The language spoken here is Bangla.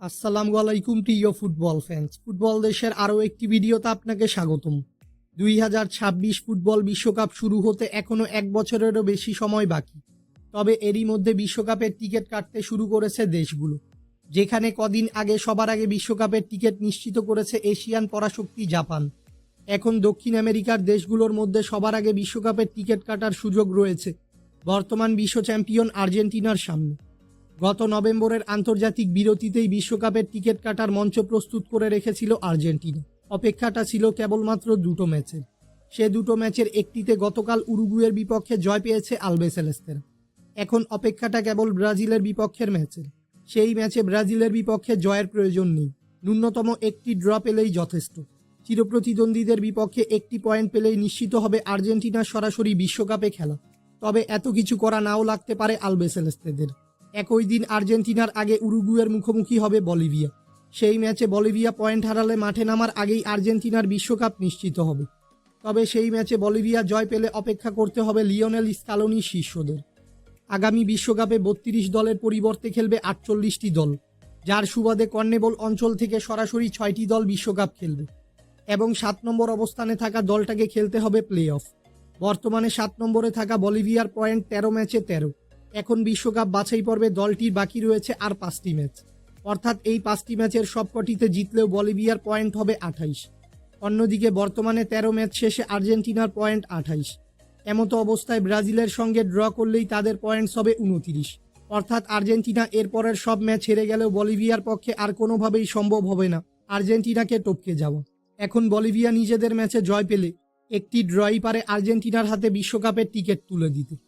আসসালামু আলাইকুম, প্রিয় ফুটবল ফ্যান্স ফুটবল দেশের আরও একটি ভিডিওতে আপনাকে স্বাগতম। দুই হাজার ছাব্বিশ ফুটবল বিশ্বকাপ শুরু হতে এখনও এক বছরেরও বেশি সময় বাকি। তবে এরই মধ্যে বিশ্বকাপের টিকিট কাটতে শুরু করেছে দেশগুলো, যেখানে কদিন আগে সবার আগে বিশ্বকাপের টিকিট নিশ্চিত করেছে এশিয়ান পরাশক্তি জাপান। এখন দক্ষিণ আমেরিকার দেশগুলোর মধ্যে সবার আগে বিশ্বকাপের টিকিট কাটার সুযোগ রয়েছে। বর্তমান বিশ্ব চ্যাম্পিয়ন আর্জেন্টিনার সামনে। গত নভেম্বরের আন্তর্জাতিক বিরতিতেই বিশ্বকাপের টিকিট কাটার মঞ্চ প্রস্তুত করে রেখেছিল আর্জেন্টিনা। অপেক্ষাটা ছিল কেবলমাত্র দুটো ম্যাচের সে দুটো ম্যাচের একটিতে গতকাল উরুগুয়ের বিপক্ষে জয় পেয়েছে আলবেসেলেস্তেরা এখন অপেক্ষাটা কেবল ব্রাজিলের বিপক্ষের ম্যাচের সেই ম্যাচে ব্রাজিলের বিপক্ষে জয়ের প্রয়োজন নেই। ন্যূনতম একটি ড্র পেলেই যথেষ্ট। চিরপ্রতিদ্বন্দ্বীদের বিপক্ষে একটি পয়েন্ট পেলেই নিশ্চিত হবে আর্জেন্টিনার সরাসরি বিশ্বকাপে খেলা। তবে এত কিছু করা নাও লাগতে পারে আলবেসেলেস্তেদের একই দিন আর্জেন্টিনার আগে উরুগুয়ের মুখোমুখি হবে বলিভিয়া। সেই ম্যাচে বলিভিয়া পয়েন্ট হারালে মাঠে নামার আগেই আর্জেন্টিনার বিশ্বকাপ নিশ্চিত হবে। তবে সেই ম্যাচে বলিভিয়া জয় পেলে অপেক্ষা করতে হবে লিওনেল স্কালোনি শীর্ষদের। আগামী বিশ্বকাপে বত্রিশ দলের পরিবর্তে খেলবে আটচল্লিশটি দল, যার সুবাদে কর্নেবল অঞ্চল থেকে সরাসরি ছয়টি দল বিশ্বকাপ খেলবে। এবং সাত নম্বর অবস্থানে থাকা দলটাকে খেলতে হবে প্লে অফ বর্তমানে সাত নম্বরে থাকা বলিভিয়ার পয়েন্ট তেরো ম্যাচে তেরো। এখন বিশ্বকাপ বাছাই পর্বে দলটির বাকি রয়েছে আর পাঁচটি ম্যাচ। অর্থাৎ এই পাঁচটি ম্যাচের সবকটিতে জিতলেও বলিভিয়ার পয়েন্ট হবে আঠাইশ। অন্যদিকে বর্তমানে তেরো ম্যাচ শেষে আর্জেন্টিনার পয়েন্ট আঠাইশ। এমতো অবস্থায় ব্রাজিলের সঙ্গে ড্র করলেই তাদের পয়েন্টস হবে উনতিরিশ। অর্থাৎ আর্জেন্টিনা এরপরের সব ম্যাচ হেরে গেলেও বলিভিয়ার পক্ষে আর কোনোভাবেই সম্ভব হবে না। আর্জেন্টিনাকে টপকে যাওয়া। এখন বলিভিয়া নিজেদের ম্যাচে জয় পেলে একটি ড্রই পারে আর্জেন্টিনার হাতে বিশ্বকাপের টিকিট তুলে দিতে।